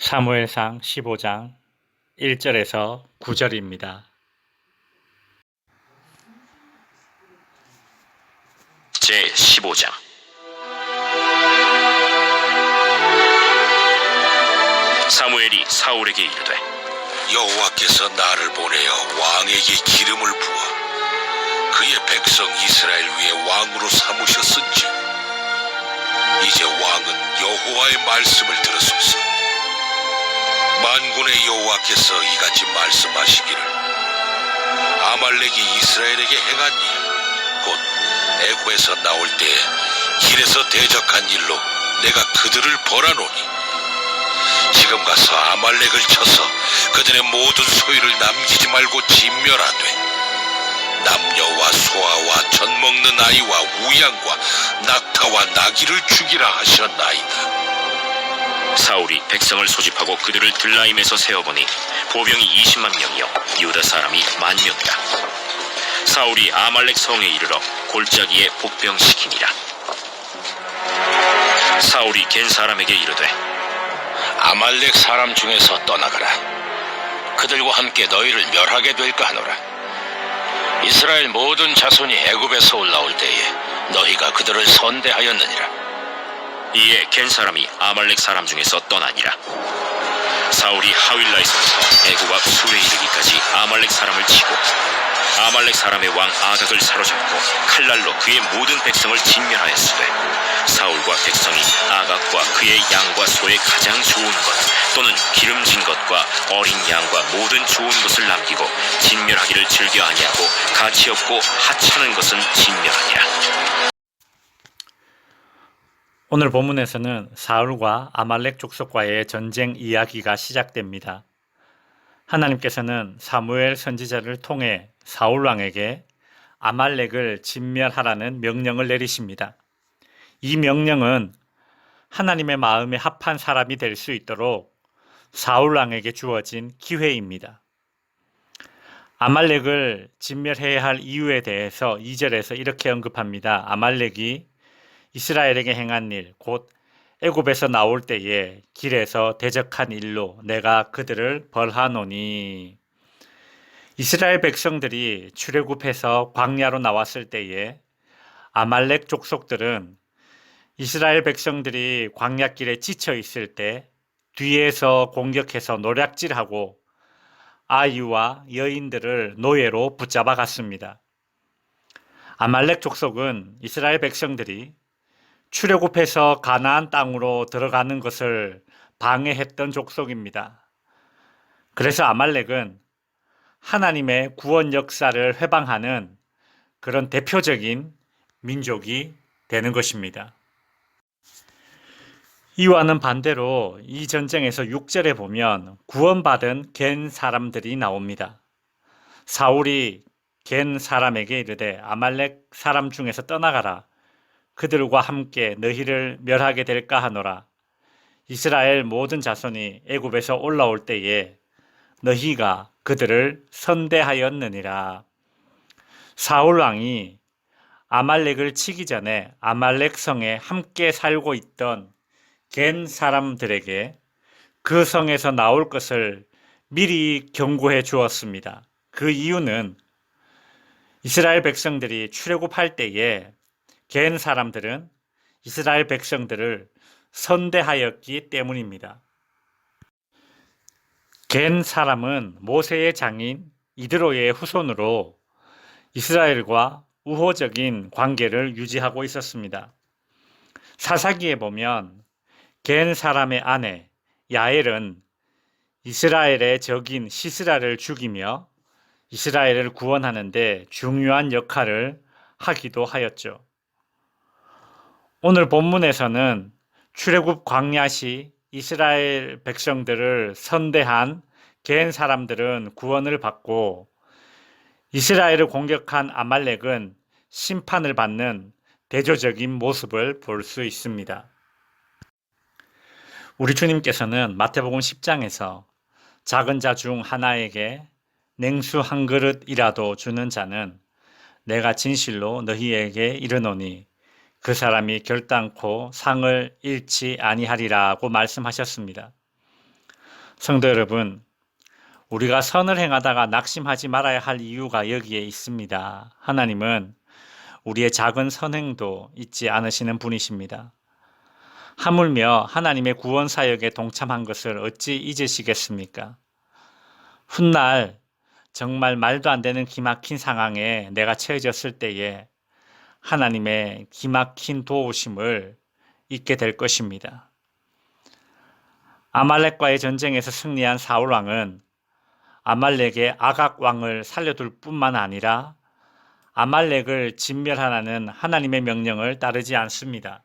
사무엘상 15장 1절에서 9절입니다. 제 15장 사무엘이 사울에게 이르되 여호와께서 나를 보내어 왕에게 기름을 부어 그의 백성 이스라엘 위에 왕으로 삼으셨은지 이제 왕은 여호와의 말씀을 들으소서 만군의 여호와께서 이같이 말씀하시기를 아말렉이 이스라엘에게 행한 일 곧 애굽에서 나올 때에 길에서 대적한 일로 내가 그들을 벌하노니 지금 가서 아말렉을 쳐서 그들의 모든 소유를 남기지 말고 진멸하되 남녀와 소아와 젖 먹는 아이와 우양과 낙타와 나귀를 죽이라 하셨나이다. 사울이 백성을 소집하고 그들을 들라임에서 세어보니 보병이 20만 명이요 유다 사람이 만 명이라 사울이 아말렉 성에 이르러 골짜기에 복병시키니라 사울이 겐 사람에게 이르되 아말렉 사람 중에서 떠나가라. 그들과 함께 너희를 멸하게 될까 하노라. 이스라엘 모든 자손이 애굽에서 올라올 때에 너희가 그들을 선대하였느니라. 이에 겐 사람이 아말렉 사람 중에서 떠나니라. 사울이 하윌라에서부터 애굽 앞 술에 이르기까지 아말렉 사람을 치고 아말렉 사람의 왕 아각을 사로잡고 칼날로 그의 모든 백성을 진멸하였으되 사울과 백성이 아각과 그의 양과 소의 가장 좋은 것 또는 기름진 것과 어린 양과 모든 좋은 것을 남기고 진멸하기를 즐겨 아니하고 가치 없고 하찮은 것은 진멸하니라. 오늘 본문에서는 사울과 아말렉 족속과의 전쟁 이야기가 시작됩니다. 하나님께서는 사무엘 선지자를 통해 사울 왕에게 아말렉을 진멸하라는 명령을 내리십니다. 이 명령은 하나님의 마음에 합한 사람이 될 수 있도록 사울 왕에게 주어진 기회입니다. 아말렉을 진멸해야 할 이유에 대해서 2절에서 이렇게 언급합니다. 아말렉이 이스라엘에게 행한 일, 곧 애굽에서 나올 때에 길에서 대적한 일로 내가 그들을 벌하노니 이스라엘 백성들이 출애굽해서 광야로 나왔을 때에 아말렉 족속들은 이스라엘 백성들이 광야길에 지쳐 있을 때 뒤에서 공격해서 노략질하고 아이와 여인들을 노예로 붙잡아 갔습니다. 아말렉 족속은 이스라엘 백성들이 출애굽해서 가나안 땅으로 들어가는 것을 방해했던 족속입니다. 그래서 아말렉은 하나님의 구원 역사를 회방하는 그런 대표적인 민족이 되는 것입니다. 이와는 반대로 이 전쟁에서 6절에 보면 구원받은 겐 사람들이 나옵니다. 사울이 겐 사람에게 이르되 아말렉 사람 중에서 떠나가라. 그들과 함께 너희를 멸하게 될까 하노라. 이스라엘 모든 자손이 애굽에서 올라올 때에 너희가 그들을 선대하였느니라. 사울 왕이 아말렉을 치기 전에 아말렉 성에 함께 살고 있던 겐 사람들에게 그 성에서 나올 것을 미리 경고해 주었습니다. 그 이유는 이스라엘 백성들이 출애굽할 때에 겐 사람들은 이스라엘 백성들을 선대하였기 때문입니다. 겐 사람은 모세의 장인 이드로의 후손으로 이스라엘과 우호적인 관계를 유지하고 있었습니다. 사사기에 보면 겐 사람의 아내 야엘은 이스라엘의 적인 시스라를 죽이며 이스라엘을 구원하는데 중요한 역할을 하기도 하였죠. 오늘 본문에서는 출애굽 광야시 이스라엘 백성들을 선대한 겐 사람들은 구원을 받고 이스라엘을 공격한 아말렉은 심판을 받는 대조적인 모습을 볼 수 있습니다. 우리 주님께서는 마태복음 10장에서 작은 자 중 하나에게 냉수 한 그릇이라도 주는 자는 내가 진실로 너희에게 이르노니 그 사람이 결단코 상을 잃지 아니하리라고 말씀하셨습니다. 성도 여러분, 우리가 선을 행하다가 낙심하지 말아야 할 이유가 여기에 있습니다. 하나님은 우리의 작은 선행도 잊지 않으시는 분이십니다. 하물며 하나님의 구원 사역에 동참한 것을 어찌 잊으시겠습니까? 훗날 정말 말도 안 되는 기막힌 상황에 내가 처해졌을 때에 하나님의 기막힌 도우심을 잊게 될 것입니다. 아말렉과의 전쟁에서 승리한 사울 왕은 아말렉의 아각 왕을 살려둘 뿐만 아니라 아말렉을 진멸하라는 하나님의 명령을 따르지 않습니다.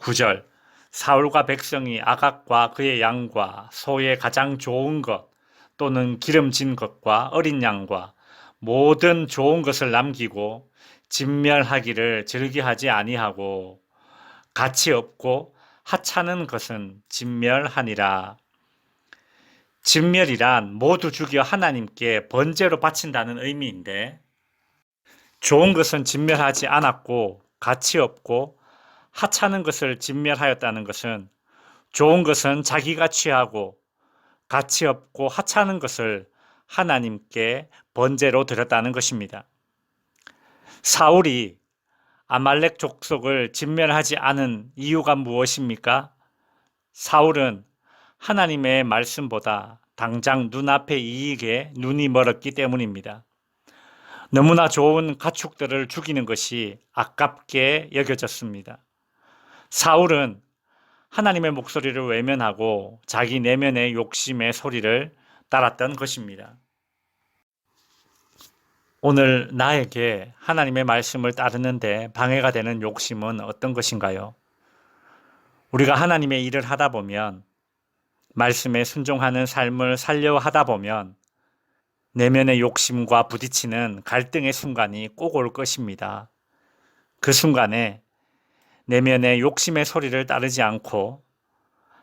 9절 사울과 백성이 아각과 그의 양과 소의 가장 좋은 것 또는 기름진 것과 어린 양과 모든 좋은 것을 남기고 진멸하기를 즐기하지 아니하고 가치 없고 하찮은 것은 진멸하니라. 진멸이란 모두 죽여 하나님께 번제로 바친다는 의미인데 좋은 것은 진멸하지 않았고 가치 없고 하찮은 것을 진멸하였다는 것은 좋은 것은 자기가 취하고 가치 없고 하찮은 것을 하나님께 번제로 드렸다는 것입니다. 사울이 아말렉 족속을 진멸하지 않은 이유가 무엇입니까? 사울은 하나님의 말씀보다 당장 눈앞의 이익에 눈이 멀었기 때문입니다. 너무나 좋은 가축들을 죽이는 것이 아깝게 여겨졌습니다. 사울은 하나님의 목소리를 외면하고 자기 내면의 욕심의 소리를 따랐던 것입니다. 오늘 나에게 하나님의 말씀을 따르는데 방해가 되는 욕심은 어떤 것인가요? 우리가 하나님의 일을 하다 보면 말씀에 순종하는 삶을 살려 하다 보면 내면의 욕심과 부딪히는 갈등의 순간이 꼭 올 것입니다. 그 순간에 내면의 욕심의 소리를 따르지 않고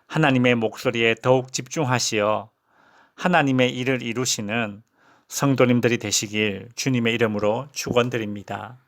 하나님의 목소리에 더욱 집중하시어 하나님의 일을 이루시는 성도님들이 되시길 주님의 이름으로 축원드립니다.